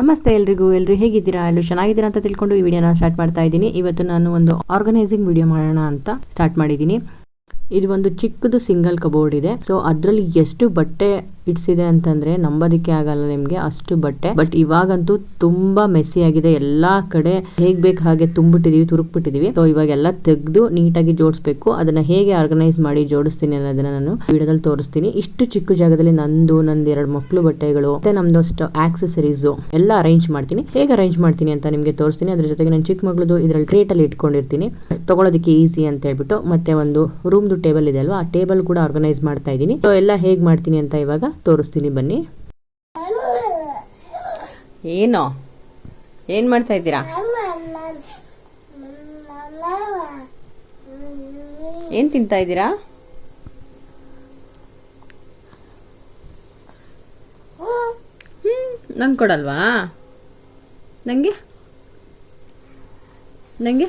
ನಮಸ್ತೆ ಎಲ್ರಿಗೂ ಎಲ್ಲರೂ ಹೇಗಿದ್ದೀರಾ? ಎಲ್ಲರೂ ಚೆನ್ನಾಗಿದ್ದೀರಾ ಅಂತ ತಿಳ್ಕೊಂಡು ಈ ವಿಡಿಯೋನ ಸ್ಟಾರ್ಟ್ ಮಾಡ್ತಾ ಇದ್ದೀನಿ. ಇವತ್ತು ನಾನು ಒಂದು ಆರ್ಗನೈಸಿಂಗ್ ವಿಡಿಯೋ ಮಾಡೋಣ ಅಂತ ಸ್ಟಾರ್ಟ್ ಮಾಡಿದ್ದೀನಿ. ಇದು ಒಂದು ಚಿಕ್ಕದು ಸಿಂಗಲ್ ಕಬೋರ್ಡ್ ಇದೆ. ಸೊ ಅದ್ರಲ್ಲಿ ಎಷ್ಟು ಬಟ್ಟೆ ಇಡ್ಸಿದೆ ಅಂತಂದ್ರೆ ನಂಬೋದಿಕ್ಕೆ ಆಗಲ್ಲ ನಿಮ್ಗೆ ಅಷ್ಟು ಬಟ್ಟೆ. ಬಟ್ ಇವಾಗಂತೂ ತುಂಬಾ ಮೆಸ್ಸಿ ಆಗಿದೆ. ಎಲ್ಲಾ ಕಡೆ ಹೇಗ್ ಬೇಕು ಹಾಗೆ ತುಂಬಿಟ್ಟಿದೀವಿ, ತುರುಕ್ಬಿಟ್ಟಿದೀವಿ. ಸೊ ಇವಾಗೆಲ್ಲ ತೆಗೆದು ನೀಟಾಗಿ ಜೋಡಿಸ್ಬೇಕು. ಅದನ್ನ ಹೇಗೆ ಆರ್ಗನೈಸ್ ಮಾಡಿ ಜೋಡಿಸ್ತೀನಿ ಅನ್ನೋದನ್ನ ನಾನು ವಿಡಿಯೋದಲ್ಲಿ ತೋರಿಸ್ತೀನಿ. ಇಷ್ಟು ಚಿಕ್ಕ ಜಾಗದಲ್ಲಿ ನಂದು ನಂದು ಎರಡು ಮಕ್ಕಳು ಬಟ್ಟೆಗಳು, ಮತ್ತೆ ನಮ್ದು ಅಷ್ಟು ಆಕ್ಸೆಸರೀಸ್ ಎಲ್ಲ ಅರೇಂಜ್ ಮಾಡ್ತೀನಿ. ಹೇಗೆ ಅರೇಂಜ್ ಮಾಡ್ತೀನಿ ಅಂತ ನಿಮ್ಗೆ ತೋರಿಸ್ತೀನಿ. ಅದ್ರ ಜೊತೆಗೆ ನನ್ನ ಚಿಕ್ಕ ಮಗಳದು ಇದ್ರಲ್ಲಿ ಟ್ರೇಟ್ ಅಲ್ಲಿ ಇಟ್ಕೊಂಡಿರ್ತೀನಿ. ತಗೊಳೋದಕ್ಕೆ ಈಸಿ ಅಂತ ಹೇಳ್ಬಿಟ್ಟು ಮತ್ತೆ ಒಂದು ರೂಮ್ದು ಟೇಬಲ್ ಇದೆ ಅಲ್ವಾ? ಆ ಟೇಬಲ್ ಕೂಡ ಆರ್ಗನೈಸ್ ಮಾಡ್ತಾ ಇದ್ದೀನಿ. ಸೊ ಎಲ್ಲ ಹೇಗ್ ಮಾಡ್ತೀನಿ ಅಂತ ಇವಾಗ ತೋರಿಸ್ತೀನಿ ಬನ್ನಿ. ಏನೋ? ಏನ್ ಮಾಡ್ತಾ ಇದ್ದೀರಾ? ಏನ್ ತಿಂತಾ ಇದ್ದೀರಾ? ನಂಗೆ ಕೊಡಲ್ವಾ? ನಂಗೆ? ನಂಗೆ?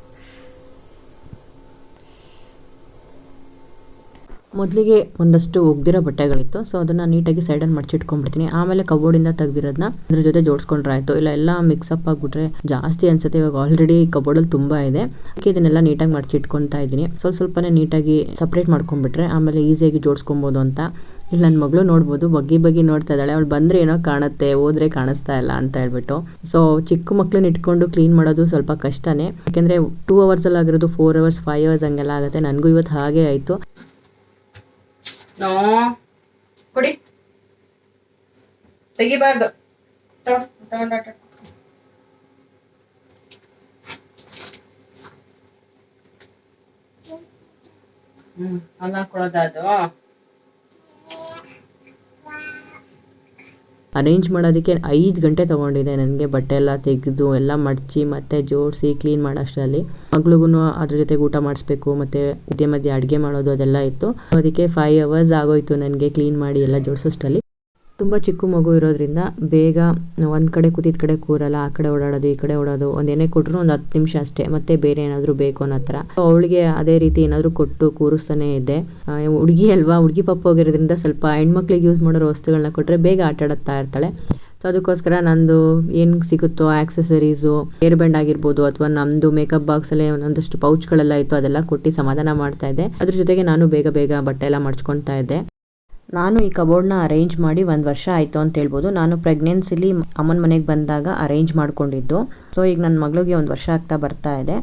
ಮೊದಲಿಗೆ ಒಂದಷ್ಟು ಒಗ್ದಿರೋ ಬಟ್ಟೆಗಳಿತ್ತು. ಸೊ ಅದನ್ನ ನೀಟಾಗಿ ಸೈಡಲ್ಲಿ ಮಡಚಿಟ್ಕೊಂಡ್ಬಿಡ್ತೀನಿ. ಆಮೇಲೆ ಕಬೋರ್ಡಿಂದ ತೆಗ್ದಿರೋದನ್ನ ಅದ್ರ ಜೊತೆ ಜೋಡಿಸ್ಕೊಂಡ್ರೆ ಆಯಿತು ಇಲ್ಲ, ಎಲ್ಲ ಮಿಕ್ಸಪ್ ಆಗಿಬಿಟ್ರೆ ಜಾಸ್ತಿ ಅನ್ಸುತ್ತೆ. ಇವಾಗ ಆಲ್ರೆಡಿ ಕಬೋರ್ಡಲ್ಲಿ ತುಂಬ ಇದೆ. ಅದಕ್ಕೆ ಇದನ್ನೆಲ್ಲ ನೀಟಾಗಿ ಮಡಚಿಟ್ಕೊತಾ ಇದ್ದೀನಿ. ಸ್ವಲ್ಪ ಸ್ವಲ್ಪನೇ ನೀಟಾಗಿ ಸಪ್ರೇಟ್ ಮಾಡ್ಕೊಂಡ್ಬಿಟ್ರೆ ಆಮೇಲೆ ಈಸಿಯಾಗಿ ಜೋಡಿಸ್ಕೊಬೋದು ಅಂತ. ಇಲ್ಲಿ ನನ್ನ ಮಗಳು ನೋಡ್ಬೋದು. ಬಗ್ಗಿ ಬಗ್ಗಿ ನೋಡ್ತಾ ಇದ್ದಾಳೆ. ಅವಳು ಬಂದರೆ ಏನೋ ಕಾಣುತ್ತೆ, ಹೋದ್ರೆ ಕಾಣಿಸ್ತಾ ಇಲ್ಲ ಅಂತ ಹೇಳ್ಬಿಟ್ಟು. ಸೊ ಚಿಕ್ಕ ಮಕ್ಳನ್ನ ಇಟ್ಕೊಂಡು ಕ್ಲೀನ್ ಮಾಡೋದು ಸ್ವಲ್ಪ ಕಷ್ಟನೇ. ಯಾಕೆಂದರೆ ಟೂ ಅವರ್ಸಲ್ಲಿ ಆಗಿರೋದು ಫೋರ್ ಅವರ್ಸ್ ಫೈವ್ ಅವರ್ಸ್ ಹಂಗೆಲ್ಲ ಆಗುತ್ತೆ. ನನಗೂ ಇವತ್ತು ಹಾಗೆ ಆಯ್ತು. ನೋ. ಕೊಡಿ. ತೆಗಿಬಾರ್ದು. ತಗೊಂಡ ಹ್ಮ್ ಅಲ್ಲ ಕೊಡೋದದು ಅರೇಂಜ್ ಮಾಡೋದಕ್ಕೆ ಐದು ಗಂಟೆ ತಗೊಂಡಿದೆ ನನಗೆ. ಬಟ್ಟೆ ಎಲ್ಲ ತೆಗೆದು, ಎಲ್ಲ ಮಡಚಿ, ಮತ್ತೆ ಜೋಡಿಸಿ ಕ್ಲೀನ್ ಮಾಡೋಷ್ಟರಲ್ಲಿ. ಮಗಳಿಗೂ ಅದ್ರ ಜೊತೆಗೆ ಊಟ ಮಾಡಿಸ್ಬೇಕು, ಮತ್ತೆ ಮಧ್ಯೆ ಮಧ್ಯೆ ಅಡುಗೆ ಮಾಡೋದು ಅದೆಲ್ಲ ಇತ್ತು. ಅದಕ್ಕೆ ಫೈವ್ ಅವರ್ಸ್ ಆಗೋಯ್ತು ನನಗೆ ಕ್ಲೀನ್ ಮಾಡಿ ಎಲ್ಲ ಜೋಡಿಸೋಷ್ಟರಲ್ಲಿ. ತುಂಬ ಚಿಕ್ಕ ಮಗು ಇರೋದ್ರಿಂದ ಬೇಗ ಒಂದು ಕಡೆ ಕೂತಿದ ಕಡೆ ಕೂರಲ್ಲ, ಆ ಕಡೆ ಓಡಾಡೋದು, ಈ ಕಡೆ ಓಡೋದು ಒಂದು ಏನೇ ಕೊಟ್ಟರು ಒಂದು ಹತ್ತು ನಿಮಿಷ ಅಷ್ಟೇ, ಮತ್ತೆ ಬೇರೆ ಏನಾದರೂ ಬೇಕು ಅನ್ನೋ ಥರ. ಅವಳಿಗೆ ಅದೇ ರೀತಿ ಏನಾದರೂ ಕೊಟ್ಟು ಕೂರಿಸ್ತಾನೆ ಇದ್ದೆ. ಹುಡುಗಿ ಅಲ್ವಾ, ಹುಡುಗಿ ಪಪ್ಪ ಹೋಗಿರೋದ್ರಿಂದ ಸ್ವಲ್ಪ ಹೆಣ್ಮಕ್ಳಿಗೆ ಯೂಸ್ ಮಾಡೋ ವಸ್ತುಗಳನ್ನ ಕೊಟ್ಟರೆ ಬೇಗ ಆಟ ಆಡುತ್ತಾ ಇರ್ತಾಳೆ. ಸೊ ಅದಕ್ಕೋಸ್ಕರ ನಂದು ಏನು ಸಿಗುತ್ತೋ ಆಕ್ಸೆಸರೀಸ್ ಏರ್ ಬ್ಯಾಂಡ್ ಆಗಿರ್ಬೋದು ಅಥವಾ ನಮ್ಮದು ಮೇಕಪ್ ಬಾಕ್ಸಲ್ಲೇ ಒಂದೊಂದಷ್ಟು ಪೌಚ್ಗಳೆಲ್ಲ ಇತ್ತು, ಅದೆಲ್ಲ ಕೊಟ್ಟು ಸಮಾಧಾನ ಮಾಡ್ತಾ ಇದ್ದೆ. ಅದ್ರ ಜೊತೆಗೆ ನಾನು ಬೇಗ ಬೇಗ ಬಟ್ಟೆ ಎಲ್ಲ ಮಡ್ಚ್ಕೊತಾ ಇದ್ದೆ. ನಾನು ಈ ಕಬೋರ್ಡ್ನ ಅರೇಂಜ್ ಮಾಡಿ ಒಂದು ವರ್ಷ ಆಯಿತು ಅಂತ ಹೇಳ್ಬೋದು. ನಾನು ಪ್ರೆಗ್ನೆನ್ಸಿಲಿ ಅಮ್ಮನ ಮನೆಗೆ ಬಂದಾಗ ಅರೇಂಜ್ ಮಾಡ್ಕೊಂಡಿದ್ದು. ಸೊ ಈಗ ನನ್ನ ಮಗಳಿಗೆ ಒಂದು ವರ್ಷ ಆಗ್ತಾ ಬರ್ತಾ ಇದೆ.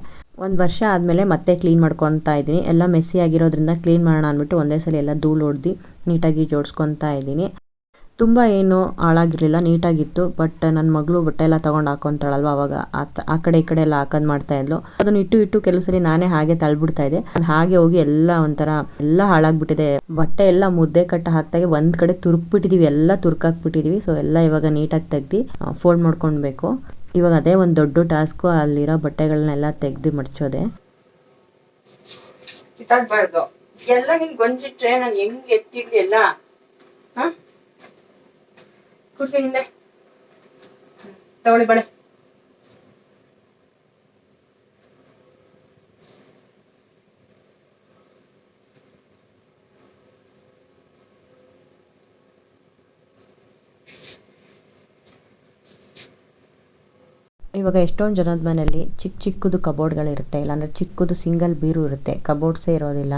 ಒಂದು ವರ್ಷ ಆದಮೇಲೆ ಮತ್ತೆ ಕ್ಲೀನ್ ಮಾಡ್ಕೊತಾ ಇದ್ದೀನಿ. ಎಲ್ಲ ಮೆಸ್ಸಿ ಆಗಿರೋದ್ರಿಂದ ಕ್ಲೀನ್ ಮಾಡೋಣ ಅಂದ್ಬಿಟ್ಟು ಒಂದೇ ಸಲ ಎಲ್ಲ ಧೂಳು ಹೊಡೆದು ನೀಟಾಗಿ ಜೋಡಿಸ್ಕೊತಾ ಇದ್ದೀನಿ. ತುಂಬ ಏನು ಹಾಳಾಗಿರಲಿಲ್ಲ, ನೀಟಾಗಿತ್ತು. ಬಟ್ ನನ್ನ ಮಗಳು ಬಟ್ಟೆ ಎಲ್ಲ ತೊಗೊಂಡು ಹಾಕೊಂತಾಳಲ್ವ ಅವಾಗ. ಆ ಕಡೆ ಈ ಕಡೆ ಎಲ್ಲ ಹಾಕೋದು ಮಾಡ್ತಾ ಇದ್ಲು. ಅದನ್ನ ಇಟ್ಟು ಇಟ್ಟು ಕೆಲವು ಸರಿ ನಾನೇ ಹಾಗೆ ತಳ್ಬಿಡ್ತಾ ಇದ್ದೆ. ಅದು ಹಾಗೆ ಹೋಗಿ ಎಲ್ಲ ಒಂಥರ, ಎಲ್ಲ ಹಾಳಾಗ್ಬಿಟ್ಟಿದೆ. ಬಟ್ಟೆ ಎಲ್ಲ ಮುದ್ದೆ ಕಟ್ಟ ಹಾಕ್ತಾಗೆ ಒಂದ್ ಕಡೆ ತುರುಕ್ಬಿಟ್ಟಿದೀವಿ, ಎಲ್ಲ ತುರ್ಕಾಕ್ಬಿಟ್ಟಿದೀವಿ. ಸೊ ಎಲ್ಲ ಇವಾಗ ನೀಟಾಗಿ ತೆಗ್ದು ಫೋಲ್ಡ್ ಮಾಡ್ಕೊಳ್ಬೇಕು ಇವಾಗ ಅದೇ ಒಂದು ದೊಡ್ಡ ಟಾಸ್ಕು ಅಲ್ಲಿರೋ ಬಟ್ಟೆಗಳನ್ನೆಲ್ಲ ತೆಗ್ದು ಮಡ್ಚೋದೆ. ಎಲ್ಲ ನಿನ್ ಗೊಂಜಿಟ್ರೆ ನಾನು ಹೆಂಗ್ ಎತ್ತಿಡ್ಲಿ ಎಲ್ಲ? कुर्सी तगड़ी पड़े ಇವಾಗ ಎಷ್ಟೊಂದು ಜನದ ಮನೆಯಲ್ಲಿ ಚಿಕ್ಕ ಚಿಕ್ಕದು ಕಬೋರ್ಡ್ಗಳಿರುತ್ತೆ, ಇಲ್ಲಾಂದರೆ ಚಿಕ್ಕದು ಸಿಂಗಲ್ ಬೀರು ಇರುತ್ತೆ, ಕಬೋರ್ಡ್ಸೇ ಇರೋದಿಲ್ಲ.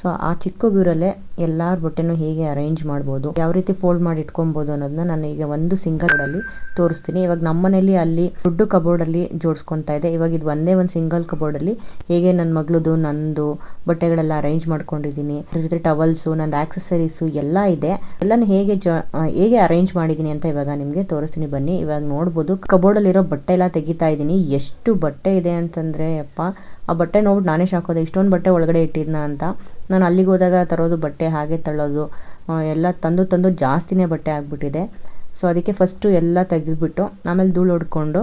ಸೊ ಆ ಚಿಕ್ಕ ಬೀರಲ್ಲೇ ಎಲ್ಲರ ಬಟ್ಟೆನೂ ಹೇಗೆ ಅರೇಂಜ್ ಮಾಡ್ಬೋದು, ಯಾವ ರೀತಿ ಫೋಲ್ಡ್ ಮಾಡಿ ಇಟ್ಕೊಬೋದು ಅನ್ನೋದನ್ನ ನಾನು ಈಗ ಒಂದು ಸಿಂಗಲ್ ಅಲ್ಲಿ ತೋರಿಸ್ತೀನಿ. ಇವಾಗ ನಮ್ಮ ಮನೆಯಲ್ಲಿ ಅಲ್ಲಿ ದೊಡ್ಡ ಕಬೋರ್ಡಲ್ಲಿ ಜೋಡಿಸ್ಕೊತಾ ಇದೆ. ಇವಾಗ ಇದು ಒಂದೇ ಒಂದು ಸಿಂಗಲ್ ಕಬೋರ್ಡಲ್ಲಿ ಹೇಗೆ ನನ್ನ ಮಗಳದು, ನಂದು ಬಟ್ಟೆಗಳೆಲ್ಲ ಅರೇಂಜ್ ಮಾಡ್ಕೊಂಡಿದ್ದೀನಿ, ಅದ್ರ ಜೊತೆ ಟವಲ್ಸು, ನಂದು ಆಕ್ಸೆಸರೀಸ್ ಎಲ್ಲ ಇದೆ. ಎಲ್ಲನೂ ಹೇಗೆ ಹೇಗೆ ಅರೇಂಜ್ ಮಾಡಿದ್ದೀನಿ ಅಂತ ಇವಾಗ ನಿಮಗೆ ತೋರಿಸ್ತೀನಿ ಬನ್ನಿ. ಇವಾಗ ನೋಡ್ಬೋದು ಕಬೋರ್ಡಲ್ಲಿರೋ ಬಟ್ಟೆ ಎಲ್ಲ ತೆಗಿತಾ ಇದ್ದೀನಿ. ಎಷ್ಟು ಬಟ್ಟೆ ಇದೆ ಅಂತಂದರೆ, ಅಪ್ಪ, ಆ ಬಟ್ಟೆ ನೋಡಿ ನಾನೇ ಶಾಕ್ ಹೋದೆ. ಇಷ್ಟೊಂದು ಬಟ್ಟೆ ಒಳಗಡೆ ಇಟ್ಟಿದ್ನ ಅಂತ. ನಾನು ಅಲ್ಲಿಗೆ ಹೋದಾಗ ತರೋದು ಬಟ್ಟೆ, ಹಾಗೆ ತಳ್ಳೋದು. ಎಲ್ಲ ತಂದು ತಂದು ಜಾಸ್ತಿನೇ ಬಟ್ಟೆ ಆಗಿಬಿಟ್ಟಿದೆ. ಸೊ ಅದಕ್ಕೆ ಫಸ್ಟು ಎಲ್ಲ ತೆಗೆದ್ಬಿಟ್ಟು, ಆಮೇಲೆ ಧೂಳು ಹೊಡ್ಕೊಂಡು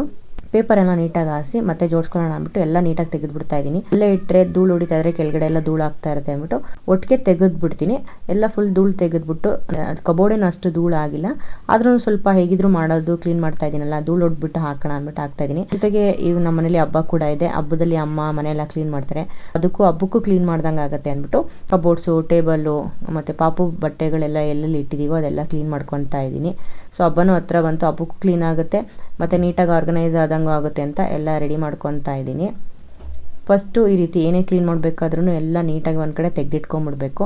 ಪೇಪರ್ ಎಲ್ಲ ನೀಟಾಗಿ ಹಾಸಿ ಮತ್ತೆ ಜೋಡಿಸ್ಕೊಳ್ಳೋಣ ಅಂದ್ಬಿಟ್ಟು ಎಲ್ಲ ನೀಟಾಗಿ ತೆಗೆದ್ಬಿಡ್ತಾ ಇದ್ದೀನಿ. ಅಲ್ಲೇ ಇಟ್ಟರೆ ಧೂಳು ಹೊಡಿತಾ ಇದ್ರೆ ಕೆಳಗಡೆ ಎಲ್ಲ ಧೂಳು ಆಗ್ತಾ ಇರುತ್ತೆ ಅಂದ್ಬಿಟ್ಟು ಒಟ್ಟಿಗೆ ತೆಗೆದ್ಬಿಡ್ತೀನಿ. ಎಲ್ಲ ಫುಲ್ ಧೂಳು ತೆಗೆದ್ಬಿಟ್ಟು ಕಬೋರ್ಡೇನು ಅಷ್ಟು ಧೂಳು ಆಗಿಲ್ಲ. ಆದ್ರೂ ಸ್ವಲ್ಪ ಹೇಗಿದ್ರು ಮಾಡೋದು ಕ್ಲೀನ್ ಮಾಡ್ತಾ ಇದ್ದೀನಲ್ಲ, ಧೂಳು ಹೊಡ್ಬಿಟ್ಟು ಹಾಕೋಣ ಅಂದ್ಬಿಟ್ಟು ಹಾಕ್ತಾ ಇದ್ದೀನಿ. ಜೊತೆಗೆ ಇವ್ ನಮ್ಮ ಮನೇಲಿ ಹಬ್ಬ ಕೂಡ ಇದೆ. ಹಬ್ಬದಲ್ಲಿ ಅಮ್ಮ ಮನೆಯೆಲ್ಲ ಕ್ಲೀನ್ ಮಾಡ್ತಾರೆ. ಅದಕ್ಕೂ ಹಬ್ಬಕ್ಕೂ ಕ್ಲೀನ್ ಮಾಡ್ದಂಗೆ ಆಗುತ್ತೆ ಅಂದ್ಬಿಟ್ಟು ಕಬೋರ್ಡ್ಸು, ಟೇಬಲ್ಲು, ಮತ್ತು ಪಾಪು ಬಟ್ಟೆಗಳೆಲ್ಲ ಎಲ್ಲೆಲ್ಲಿ ಇಟ್ಟಿದ್ದೀವೋ ಅದೆಲ್ಲ ಕ್ಲೀನ್ ಮಾಡ್ಕೊತಾ ಇದ್ದೀನಿ. ಸೊ ಹಬ್ಬನೂ ಹತ್ರ ಬಂತು. ಹಬ್ಬಕ್ಕೂ ಕ್ಲೀನ್ ಆಗುತ್ತೆ. ಮತ್ತು ನೀಟಾಗಿ ಆರ್ಗನೈಸ್ ಆದಂಗೂ ಆಗುತ್ತೆ ಅಂತ ಎಲ್ಲ ರೆಡಿ ಮಾಡ್ಕೊತಾ ಇದ್ದೀನಿ. ಫಸ್ಟು ಈ ರೀತಿ ಏನೇ ಕ್ಲೀನ್ ಮಾಡಬೇಕಾದ್ರೂ ಎಲ್ಲ ನೀಟಾಗಿ ಒಂದು ಕಡೆ ತೆಗೆದಿಟ್ಕೊಂಡ್ಬಿಡ್ಬೇಕು.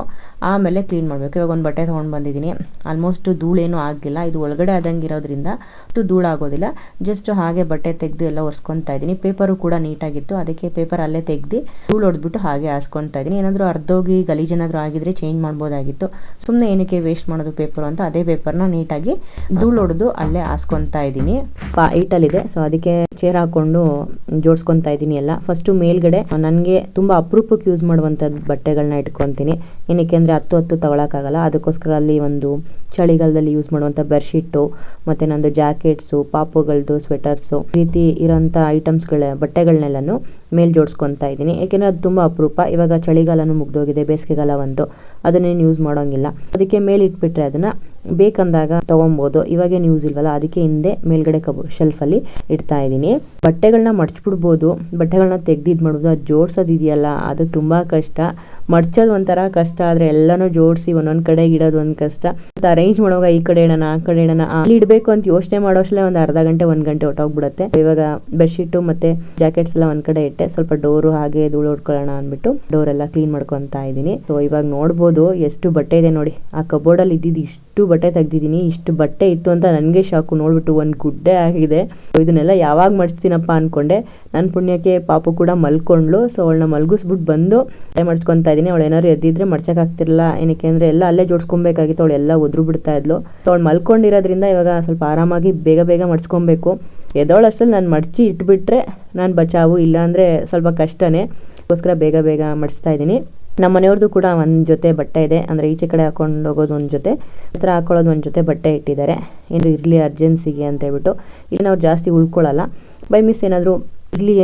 ಆಮೇಲೆ ಕ್ಲೀನ್ ಮಾಡಬೇಕು. ಇವಾಗ ಒಂದು ಬಟ್ಟೆ ತೊಗೊಂಡು ಬಂದಿದ್ದೀನಿ. ಆಲ್ಮೋಸ್ಟ್ ಧೂಳೇನೂ ಆಗಿಲ್ಲ ಇದು ಒಳಗಡೆ ಆದಂಗೆ ಇರೋದ್ರಿಂದ ಅಷ್ಟು ಧೂಳಾಗೋದಿಲ್ಲ. ಜಸ್ಟ್ ಹಾಗೆ ಬಟ್ಟೆ ತೆಗೆದು ಎಲ್ಲ ಒರೆಸ್ಕೊತಾ ಇದ್ದೀನಿ. ಪೇಪರು ಕೂಡ ನೀಟಾಗಿತ್ತು ಅದಕ್ಕೆ ಪೇಪರ್ ಅಲ್ಲೇ ತೆಗೆದು ಧೂಳು ಹೊಡೆದ್ಬಿಟ್ಟು ಹಾಗೆ ಹಾಸ್ಕೊತಾ ಇದ್ದೀನಿ. ಏನಾದರೂ ಅರ್ಧೋಗಿ ಗಲೀಜೇನಾದರೂ ಆಗಿದ್ರೆ ಚೇಂಜ್ ಮಾಡ್ಬೋದಾಗಿತ್ತು. ಸುಮ್ಮನೆ ಏನಕ್ಕೆ ವೇಸ್ಟ್ ಮಾಡೋದು ಪೇಪರು ಅಂತ ಅದೇ ಪೇಪರ್ನ ನೀಟಾಗಿ ಧೂಳು ಹೊಡೆದು ಅಲ್ಲೇ ಹಾಸ್ಕೊತಾ ಇದ್ದೀನಿ. ಪಾ ಇದೆ ಸೊ ಅದಕ್ಕೆ ಚೇರ್ ಹಾಕೊಂಡು ಜೋಡಿಸ್ಕೊತಾ ಇದ್ದೀನಿ ಎಲ್ಲ. ಫಸ್ಟು ಮೇಲ್ಗಡೆ ನನಗೆ ತುಂಬಾ ಅಪರೂಪಕ್ಕೆ ಯೂಸ್ ಮಾಡುವಂತ ಬಟ್ಟೆಗಳನ್ನ ಇಟ್ಕೊಂತೀನಿ. ಏನಕ್ಕೆ ಅಂದರೆ ಹತ್ತು ಹತ್ತು ತಗೊಳಕ್ಕಾಗಲ್ಲ. ಅದಕ್ಕೋಸ್ಕರ ಅಲ್ಲಿ ಒಂದು ಚಳಿಗಾಲದಲ್ಲಿ ಯೂಸ್ ಮಾಡುವಂಥ ಬೆಡ್ಶೀಟು ಮತ್ತೆ ನಂದು ಜಾಕೆಟ್ಸು ಪಾಪುಗಳದ್ದು ಸ್ವೆಟರ್ಸು ಈ ರೀತಿ ಇರೋಂಥ ಐಟಮ್ಸ್ಗಳ ಬಟ್ಟೆಗಳನ್ನೆಲ್ಲನೂ ಮೇಲ್ ಜೋಡಿಸ್ಕೊತಾ ಇದ್ದೀನಿ. ಏಕೆಂದರೆ ಅದು ತುಂಬ ಅಪರೂಪ. ಇವಾಗ ಚಳಿಗಾಲನೂ ಮುಗ್ದೋಗಿದೆ, ಬೇಸಿಗೆಗಾಲ ಒಂದು ಅದನ್ನೇನು ಯೂಸ್ ಮಾಡೋಂಗಿಲ್ಲ. ಅದಕ್ಕೆ ಮೇಲೆ ಇಟ್ಬಿಟ್ರೆ ಅದನ್ನು ಬೇಕಂದಾಗ ತೊಗೊಬೋದು. ಇವಾಗೇನು ಯೂಸ್ ಇಲ್ವಲ್ಲ, ಅದಕ್ಕೆ ಹಿಂದೆ ಮೇಲ್ಗಡೆ ಕಬ್ ಶೆಲ್ಫಲ್ಲಿ ಇಡ್ತಾ ಇದ್ದೀನಿ. ಬಟ್ಟೆಗಳನ್ನ ಮಡಚ್ಬಿಡ್ಬೋದು. ಬಟ್ಟೆಗಳನ್ನ ತೆಗ್ದಿದ್ದು ಮಾಡ್ಬೋದು ಅದು ಜೋಡ್ಸೋದು ಇದೆಯಲ್ಲ, ಅದು ತುಂಬ ಕಷ್ಟ. ಮಡ್ಚೋದು ಒಂಥರ ಕಷ್ಟ, ಆದರೆ ಎಲ್ಲನೂ ಜೋಡಿಸಿ ಒಂದೊಂದು ಕಡೆ ಇಡೋದು ಒಂದು ಕಷ್ಟ. ಮತ್ತು ಅರೇಂಜ್ ಮಾಡುವಾಗ ಈ ಕಡೆ ಇಡೋಣ, ಆ ಕಡೆ ಇಡೋಣ ಅಲ್ಲಿ ಇಡಬೇಕು ಅಂತ ಯೋಚನೆ ಮಾಡೋಷ್ಟೇ ಒಂದು ಅರ್ಧ ಗಂಟೆ, ಒಂದು ಗಂಟೆ ಹೊಟ್ಟೋಗ್ಬಿಡುತ್ತೆ ಇವಾಗ ಬೆಡ್ಶೀಟು ಮತ್ತು ಜಾಕೆಟ್ಸ್ ಎಲ್ಲ ಒಂದು ಕಡೆ ಇಟ್ಟೆ, ಸ್ವಲ್ಪ ಡೋರು ಹಾಗೆ ಧೂಳು ಹೊಡ್ಕೊಳ್ಳೋಣ ಅಂದ್ಬಿಟ್ಟು ಡೋರ್ ಎಲ್ಲ ಕ್ಲೀನ್ ಮಾಡ್ಕೊತಾ ಇದ್ದೀನಿ. ಸೊ ಇವಾಗ ನೋಡ್ಬೋದು, ಎಷ್ಟು ಬಟ್ಟೆ ಇದೆ ನೋಡಿ. ಆ ಕಬೋರ್ಡಲ್ಲಿ ಇದ್ದಿದ್ದು ಇಷ್ಟು ಬಟ್ಟೆ ತೆಗ್ದಿದ್ದೀನಿ, ಇಷ್ಟು ಬಟ್ಟೆ ಇತ್ತು ಅಂತ ನನಗೆ ಶಾಕು. ನೋಡ್ಬಿಟ್ಟು ಒಂದು ಗುಡ್ಡೆ ಆಗಿದೆ. ಇದನ್ನೆಲ್ಲ ಯಾವಾಗ ಮಾಡಿಸ್ತೀನಪ್ಪ ಅನ್ಕೊಂಡೆ. ನನ್ನ ಪುಣ್ಯಕ್ಕೆ ಪಾಪು ಕೂಡ ಮಲ್ಕೊಂಡ್ಲು ಸೊ ಅವಳನ್ನ ಮಲ್ಗಿಸ್ಬಿಟ್ಟು ಬಂದು ಟ್ರೈ ಮಡ್ಚ್ಕೊತಾ ಇದ್ದೀನಿ. ಅವಳು ಏನಾದ್ರು ಎದ್ದಿದ್ರೆ ಮಡ್ಚಕ್ಕಾಗ್ತಿರಲಿಲ್ಲ ಏನಕ್ಕೆ ಅಂದರೆ ಎಲ್ಲ ಅಲ್ಲೇ ಜೋಡಿಸ್ಕೊಬೇಕಾಗಿತ್ತು. ಅವಳು ಎಲ್ಲ ಒದ್ರು ಬಿಡ್ತಾ ಇದ್ಲು. ಸೊ ಅವಳು ಮಲ್ಕೊಂಡಿರೋದ್ರಿಂದ ಇವಾಗ ಸ್ವಲ್ಪ ಆರಾಮಾಗಿ ಬೇಗ ಬೇಗ ಮಡ್ಚ್ಕೊಬೇಕು ಅಷ್ಟ್ರಲ್ಲಿ ನಾನು ಮಡ್ಚಿ ಇಟ್ಬಿಟ್ರೆ ನಾನು ಬಚಾವು. ಇಲ್ಲಾಂದರೆ ಸ್ವಲ್ಪ ಕಷ್ಟನೇ. ಅದಕ್ಕೋಸ್ಕರ ಬೇಗ ಬೇಗ ಮಡಿಸ್ತಾ ಇದ್ದೀನಿ. ನಮ್ಮ ಮನೆಯವ್ರದ್ದು ಕೂಡ ಒಂದು ಜೊತೆ ಬಟ್ಟೆ ಇದೆ. ಅಂದರೆ ಈಚೆ ಕಡೆ ಹಾಕೊಂಡು ಹೋಗೋದು ಒಂದು ಜೊತೆ, ಹತ್ರ ಹಾಕೊಳ್ಳೋದು ಒಂದು ಜೊತೆ ಬಟ್ಟೆ ಇಟ್ಟಿದ್ದಾರೆ. ಏನು ಇರಲಿ ಅರ್ಜೆನ್ಸಿಗೆ ಅಂತ ಹೇಳ್ಬಿಟ್ಟು ಇಲ್ಲಿ ಅವ್ರು ಜಾಸ್ತಿ ಉಳ್ಕೊಳ್ಳಲ್ಲ ಬೈ ಮಿಸ್ ಏನಾದರೂ ಇಲ್ಲಿ